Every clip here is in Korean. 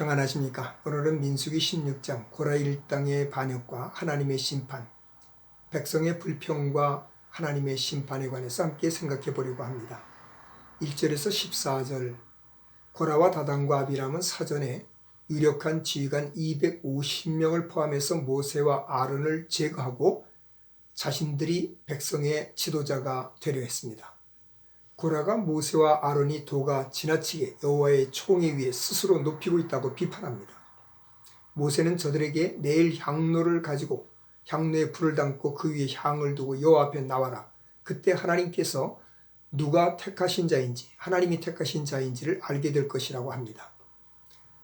평안하십니까? 오늘은 민수기 16장 고라 일당의 반역과 하나님의 심판, 백성의 불평과 하나님의 심판에 관해서 함께 생각해 보려고 합니다. 1절에서 14절 고라와 다단과 아비람은 사전에 유력한 지휘관 250명을 포함해서 모세와 아론을 제거하고 자신들이 백성의 지도자가 되려 했습니다. 고라가 모세와 아론이 도가 지나치게 여호와의 총에 위에 스스로 높이고 있다고 비판합니다. 모세는 저들에게 내일 향로를 가지고 향로에 불을 담고 그 위에 향을 두고 여호와 앞에 나와라. 그때 하나님께서 누가 택하신 자인지 하나님이 택하신 자인지를 알게 될 것이라고 합니다.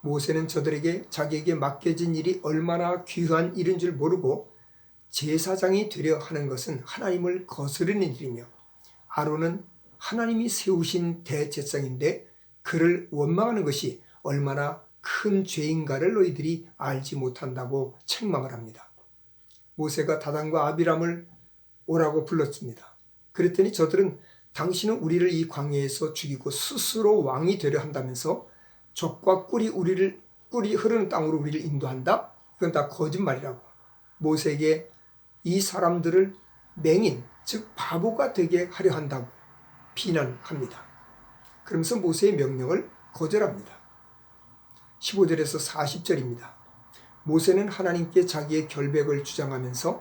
모세는 저들에게 자기에게 맡겨진 일이 얼마나 귀한 일인 줄 모르고 제사장이 되려 하는 것은 하나님을 거스르는 일이며 아론은 하나님이 세우신 대제사장인데 그를 원망하는 것이 얼마나 큰 죄인가를 너희들이 알지 못한다고 책망을 합니다. 모세가 다단과 아비람을 오라고 불렀습니다. 그랬더니 저들은 당신은 우리를 이 광야에서 죽이고 스스로 왕이 되려 한다면서 적과 꿀이 우리를 꿀이 흐르는 땅으로 우리를 인도한다? 그건 다 거짓말이라고. 모세에게 이 사람들을 맹인, 즉 바보가 되게 하려 한다고 비난합니다. 그러면서 모세의 명령을 거절합니다. 15절에서 40절입니다. 모세는 하나님께 자기의 결백을 주장하면서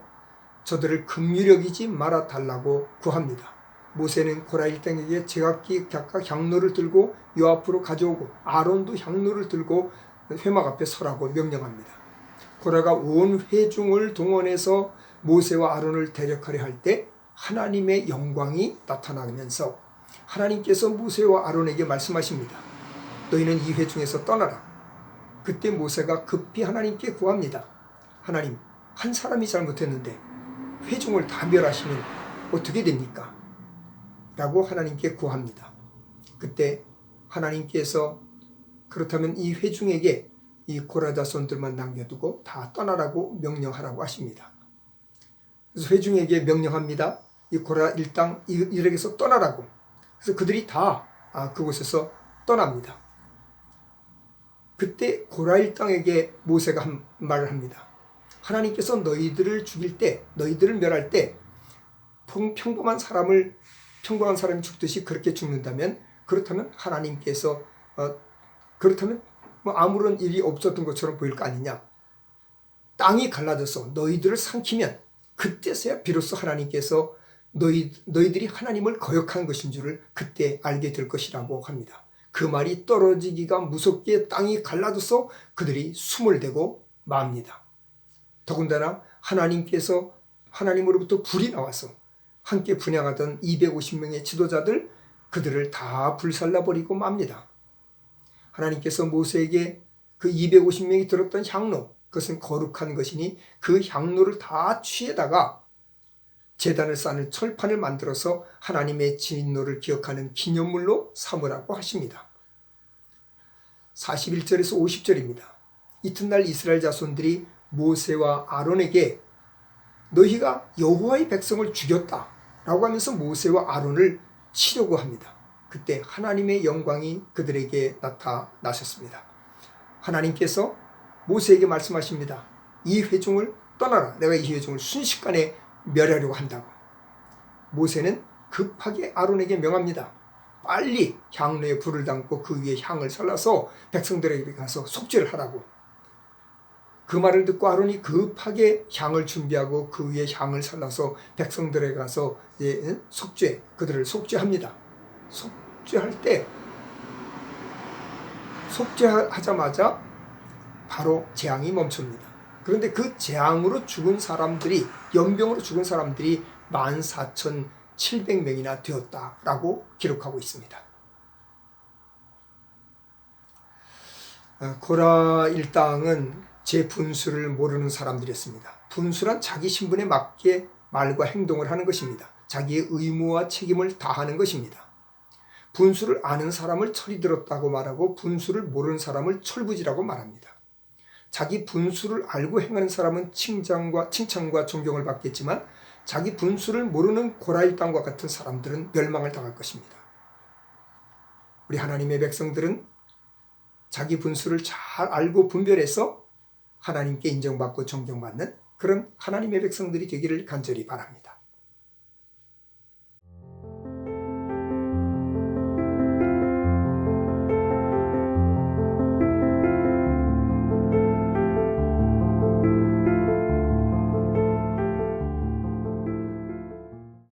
저들을 긍휼여기지 말아 달라고 구합니다. 모세는 고라 일당에게 제각기 각각 향로를 들고 요 앞으로 가져오고 아론도 향로를 들고 회막 앞에 서라고 명령합니다. 고라가 온 회중을 동원해서 모세와 아론을 대적하려 할 때 하나님의 영광이 나타나면서 하나님께서 모세와 아론에게 말씀하십니다. 너희는 이 회중에서 떠나라. 그때 모세가 급히 하나님께 구합니다. 하나님, 한 사람이 잘못했는데 회중을 다 멸하시면 어떻게 됩니까? 라고 하나님께 구합니다. 그때 하나님께서 그렇다면 이 회중에게 이 고라자손들만 남겨두고 다 떠나라고 명령하라고 하십니다. 그래서 회중에게 명령합니다. 이 고라 일당 이들에게서 떠나라고. 그래서 그들이 다 아, 그곳에서 떠납니다. 그때 고라 일당에게 모세가 한 말을 합니다. 하나님께서 너희들을 죽일 때, 너희들을 멸할 때 평범한 사람을 평범한 사람이 죽듯이 그렇게 죽는다면 그렇다면 하나님께서 어, 그렇다면 뭐 아무런 일이 없었던 것처럼 보일 거 아니냐? 땅이 갈라져서 너희들을 삼키면 그때서야 비로소 하나님께서 너희 너희들이 하나님을 거역한 것인 줄을 그때 알게 될 것이라고 합니다. 그 말이 떨어지기가 무섭게 땅이 갈라져서 그들이 숨을 대고 맙니다. 더군다나 하나님께서 하나님으로부터 불이 나와서 함께 분양하던 250명의 지도자들 그들을 다 불살라버리고 맙니다. 하나님께서 모세에게 그 250명이 들었던 향로 그것은 거룩한 것이니 그 향로를 다 취해다가 재단을 쌓는 철판을 만들어서 하나님의 진노를 기억하는 기념물로 삼으라고 하십니다. 41절에서 50절입니다. 이튿날 이스라엘 자손들이 모세와 아론에게 너희가 여호와의 백성을 죽였다 라고 하면서 모세와 아론을 치려고 합니다. 그때 하나님의 영광이 그들에게 나타나셨습니다. 하나님께서 모세에게 말씀하십니다. 이 회중을 떠나라. 내가 이 회중을 순식간에 멸하려고 한다고. 모세는 급하게 아론에게 명합니다. 빨리 향로에 불을 담고 그 위에 향을 살라서 백성들에게 가서 속죄를 하라고. 그 말을 듣고 아론이 급하게 향을 준비하고 그 위에 향을 살라서 백성들에 가서 이제 속죄 그들을 속죄합니다. 속죄할 때 속죄하자마자 바로 재앙이 멈춥니다. 그런데 그 재앙으로 죽은 사람들이 연병으로 죽은 사람들이 14,700명이나 되었다라고 기록하고 있습니다. 어, 고라 일당은 제 분수를 모르는 사람들이었습니다. 분수란 자기 신분에 맞게 말과 행동을 하는 것입니다. 자기의 의무와 책임을 다하는 것입니다. 분수를 아는 사람을 철이 들었다고 말하고 분수를 모르는 사람을 철부지라고 말합니다. 자기 분수를 알고 행하는 사람은 칭찬과 칭찬과 존경을 받겠지만 자기 분수를 모르는 고라일 땅과 같은 사람들은 멸망을 당할 것입니다. 우리 하나님의 백성들은 자기 분수를 잘 알고 분별해서 하나님께 인정받고 존경받는 그런 하나님의 백성들이 되기를 간절히 바랍니다.